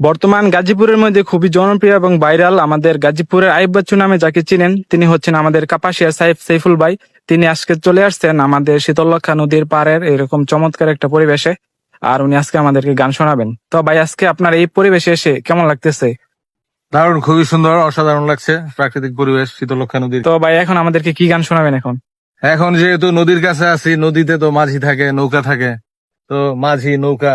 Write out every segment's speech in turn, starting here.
বর্তমান গাজীপুরের মধ্যে খুবই জনপ্রিয় এবং ভাইরাল আমাদের গাজীপুরের আইব বাচ্চু নামে যাকে চিনেন তিনি হচ্ছেন আমাদের কাপাসিয়া সাইফ সাইফুল ভাই। তিনি আজকে চলে আসছেন আমাদের শীতলক্ষা নদীর পাড়ের এরকম চমৎকার একটা পরিবেশে আর উনি আজকে আমাদেরকে গান শোনাবেন। তো ভাই আজকে আপনার এই পরিবেশে এসে কেমন লাগতেছে? দারুণ খুবই সুন্দর অসাধারণ লাগছে প্রাকৃতিক পরিবেশ শীতলক্ষা নদীর। তো ভাই এখন আমাদেরকে কি গান শোনাবেন এখন? এখন যেহেতু নদীর কাছে আছি নদীতে তো মাঝি থাকে নৌকা থাকে। তো মাঝি নৌকা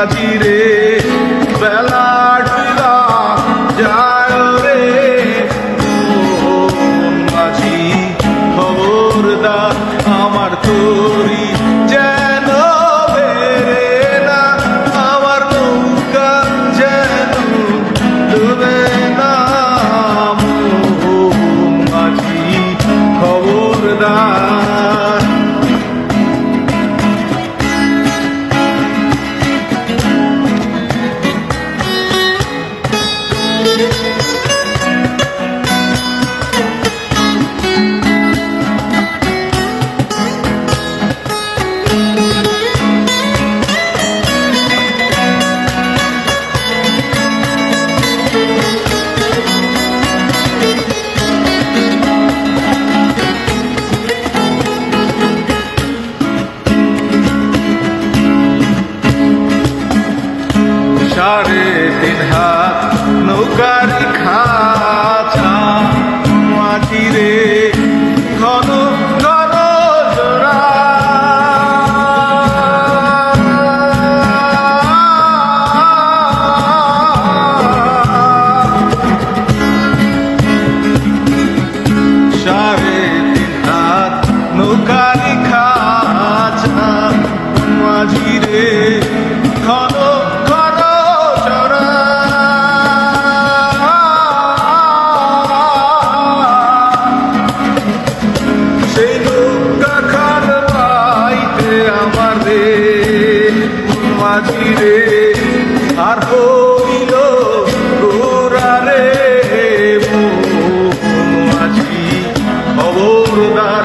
মাঝি রে you. হাজিরে আর হইল গোরারে মন মাঝি খবর না।